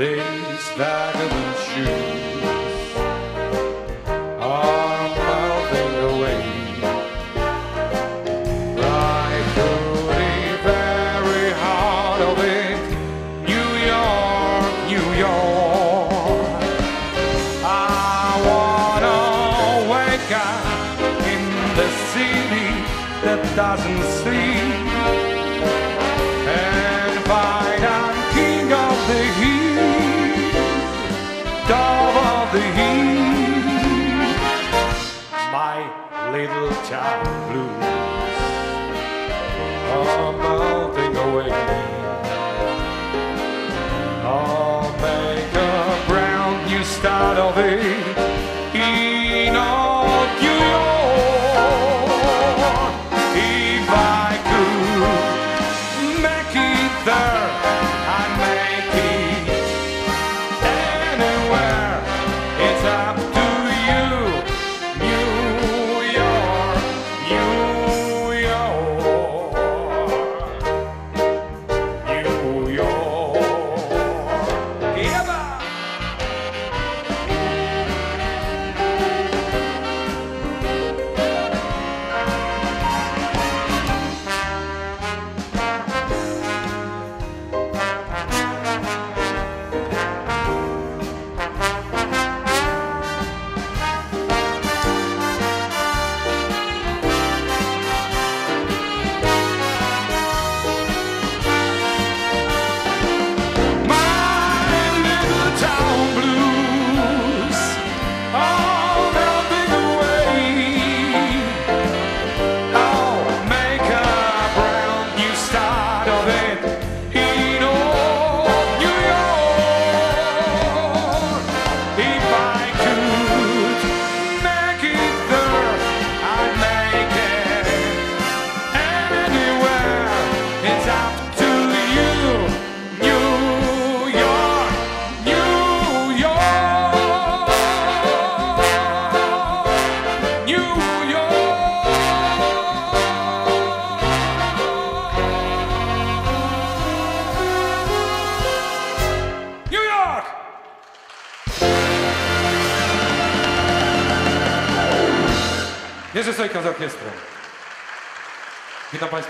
these vagabond shoes are melting away. Right through the very heart of it, New York, New York. I wanna wake up in the city that doesn't sleep. my little town blues are melting away. I'll make a brand new start of it. land. Jerzy Sojka z orkiestrą. Witam Państwa.